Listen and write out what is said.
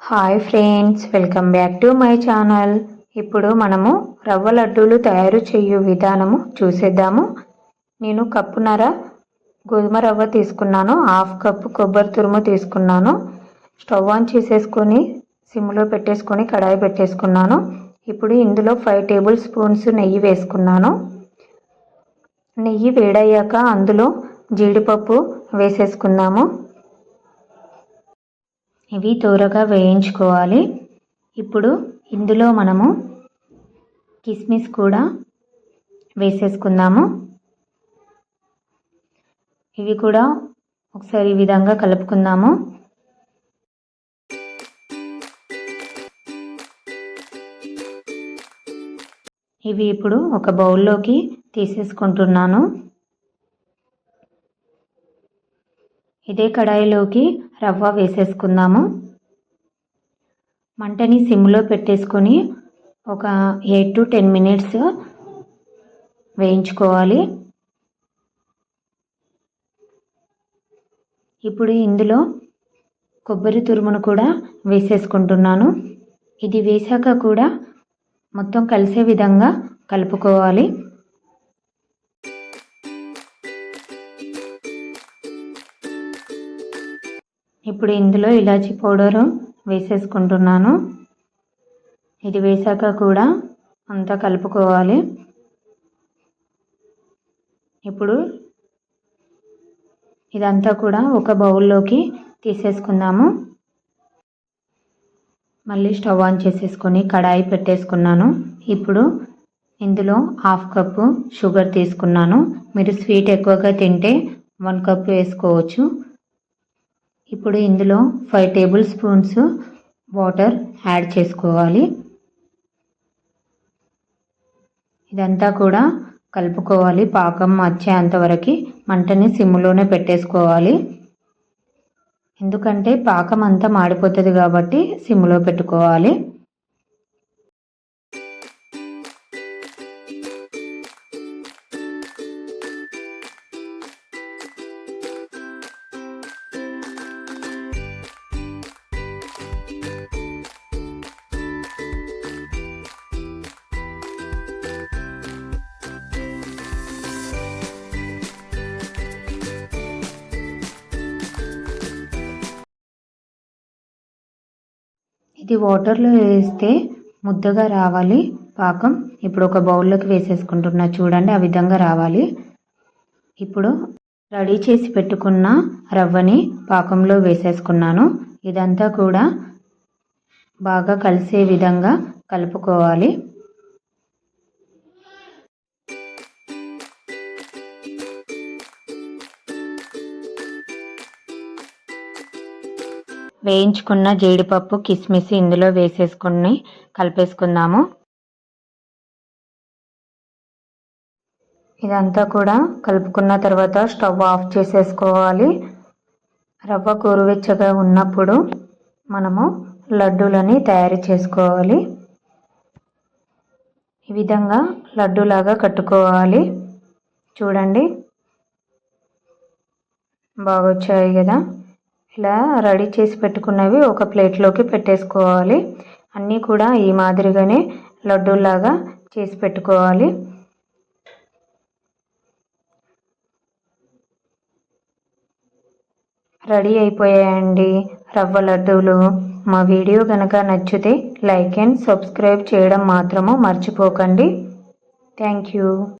Hi friends welcome back to my channel ఇప్పుడు మనము రవ్వ లడ్డూలు తయారు చేయు విధానము చూసేద్దాము. నేను కప్పున్నర గోధుమ రవ్వ తీసుకున్నాను హాఫ్ కప్పు కొబ్బరి తురుము తీసుకున్నాను. స్టవ్ ఆన్ చేసేసుకొని సిమ్లో పెట్టేసుకొని కడాయి పెట్టేసుకున్నాను. ఇప్పుడు ఇందులో ఫైవ్ టేబుల్ స్పూన్స్ నెయ్యి వేసుకున్నాను. నెయ్యి వేడయ్యాక అందులో జీడిపప్పు వేసేసుకుందాము. ఇవి త్వరగా వేయించుకోవాలి. ఇప్పుడు ఇందులో మనము కిస్మిస్ కూడా వేసేసుకుందాము. ఇవి కూడా ఒకసారి ఈ విధంగా కలుపుకుందాము. ఇవి ఇప్పుడు ఒక బౌల్లోకి తీసేసుకుంటున్నాను. ఇదే కడాయిలోకి రవ్వ వేసేసుకుందాము. మంటని సిమ్లో పెట్టేసుకొని ఒక ఎయిట్ టు టెన్ మినిట్స్ వేయించుకోవాలి. ఇప్పుడు ఇందులో కొబ్బరి తురుమును కూడా వేసేసుకుంటున్నాను. ఇది వేసాక కూడా మొత్తం కలిసే విధంగా కలుపుకోవాలి. ఇప్పుడు ఇందులో ఇలాచీ పౌడరు వేసేసుకుంటున్నాను. ఇది వేసాక కూడా అంతా కలుపుకోవాలి. ఇప్పుడు ఇదంతా కూడా ఒక బౌల్లోకి తీసేసుకుందాము. మళ్ళీ స్టవ్ ఆన్ చేసేసుకొని కడాయి పెట్టేసుకున్నాను. ఇప్పుడు ఇందులో హాఫ్ కప్పు షుగర్ తీసుకున్నాను. మీరు స్వీట్ ఎక్కువగా తింటే వన్ కప్ వేసుకోవచ్చు. ఇప్పుడు ఇందులో five tablespoons water add చేసుకోవాలి. ఇదంతా కూడా కలుపుకోవాలి. పాకం వచ్చేంతవరకు మంటని సిమ్లోనే పెట్టేసుకోవాలి. ఎందుకంటే పాకం అంతా మాడిపోతుంది కాబట్టి సిమ్లో పెట్టుకోవాలి. ఇది వాటర్లో వేస్తే ముద్దగా రావాలి. పాకం ఇప్పుడు ఒక బౌల్లోకి వేసేసుకుంటున్నా. చూడండి ఆ విధంగా రావాలి. ఇప్పుడు రెడీ చేసి పెట్టుకున్న రవ్వని పాకంలో వేసేసుకున్నాను. ఇదంతా కూడా బాగా కలిసే విధంగా కలుపుకోవాలి. వేయించుకున్న జీడిపప్పు కిస్మిస్ ఇందులో వేసేసుకుని కలిపేసుకుందాము. ఇదంతా కూడా కలుపుకున్న తర్వాత స్టవ్ ఆఫ్ చేసేసుకోవాలి. రవ్వ గోరువెచ్చగా ఉన్నప్పుడు మనము లడ్డూలని తయారు చేసుకోవాలి. ఈ విధంగా లడ్డూలాగా కట్టుకోవాలి. చూడండి బాగా వచ్చాయి కదా. ఇలా రెడీ చేసి పెట్టుకున్నవి ఒక ప్లేట్లోకి పెట్టేసుకోవాలి. అన్నీ కూడా ఈ మాదిరిగానే లడ్డూలాగా చేసి పెట్టుకోవాలి. రెడీ అయిపోయాయండి రవ్వ లడ్డూలు. మా వీడియో కనుక నచ్చితే లైక్ అండ్ సబ్స్క్రైబ్ చేయడం మాత్రము మర్చిపోకండి. Thank you.